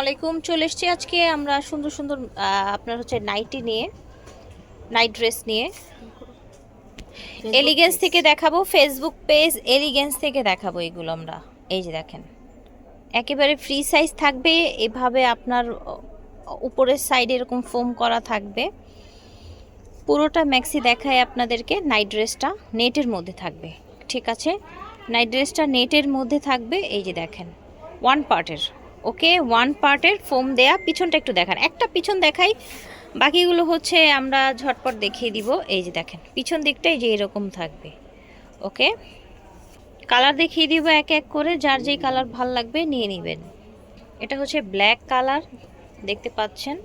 আলাইকুম চলে এসছি আজকে আমরা সুন্দর সুন্দর আপনার হচ্ছে নাইটি নিয়ে নাইট ড্রেস নিয়ে। এলিগেন্স থেকে দেখাবো ফেসবুক পেজ এলিগেন্স থেকে দেখাবো এগুলো আমরা। এই যে দেখেন একেবারে ফ্রি সাইজ থাকবে এভাবে আপনার উপরের সাইডে এরকম ফোম করা থাকবে। পুরোটা ম্যাক্সি দেখায় আপনাদেরকে নাইট ড্রেসটা নেটের মধ্যে থাকবে ঠিক আছে? নাইট ড্রেসটা নেটের মধ্যে থাকবে এই যে দেখেন ওয়ান পার্টের ওকে ওয়ান পার্টের ফোম দেয়া, পিছনটা একটু দেখান। একটা পিছন দেখাই, বাকিগুলো হচ্ছে আমরা ঝটপট দেখিয়ে দিব। এই যে দেখেন, পিছন দিকটাই যে এরকম থাকবে। ওকে? কালার দেখিয়ে দিব এক এক করে, যার যেই কালার ভালো লাগবে নিয়ে নেবেন। এটা হচ্ছে ব্ল্যাক কালার দেখতে পাচ্ছেন?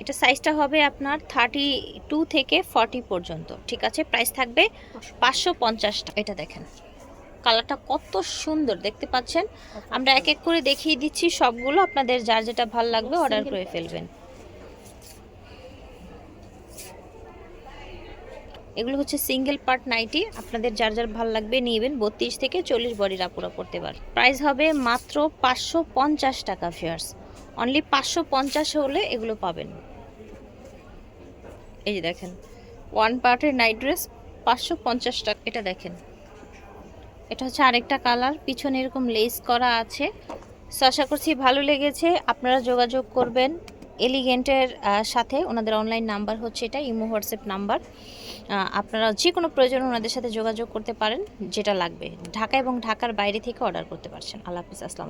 এটা সাইজটা হবে আপনার থার্টি টু থেকে ফর্টি পর্যন্ত। ঠিক আছে প্রাইস থাকবে পাঁচশো পঞ্চাশটা এটা দেখেন। কালারটা কত সুন্দর দেখতে পাচ্ছেন? আমরা এক এক করে দেখিয়ে দিচ্ছি সবগুলো আপনাদের যার যেটা ভালো লাগবে অর্ডার করে ফেলবেন। এগুলো হচ্ছে সিঙ্গেল পার্ট নাইটি আপনাদের যার যার ভালো লাগবে নিবেন বত্রিশ থেকে চল্লিশ বডির আপুরা পড়তে পারে প্রাইস হবে মাত্র পাঁচশো পঞ্চাশ টাকা ফেয়ার্স অনলি পাঁচশো পঞ্চাশ হলে এগুলো পাবেন। এই যে দেখেন ওয়ান পার্টের নাইট ড্রেস পাঁচশো পঞ্চাশ টাকা এটা দেখেন। এটা হচ্ছে আরেকটা কালার। পিছনে এরকম লেস করা আছে। সো আশা করছি ভালো লেগেছে। আপনারা যোগাযোগ করবেন এলিগেন্টের সাথে। ওনাদের অনলাইন নাম্বার হচ্ছে এটা ইমো হোয়াটসঅ্যাপ নাম্বার আপনারা যে কোনো প্রয়োজন ওনাদের সাথে যোগাযোগ করতে পারেন, যেটা লাগবে। ঢাকা এবং ঢাকার বাইরে থেকে অর্ডার করতে পারছেন। আল্লাহ হাফিজ, আসসালাম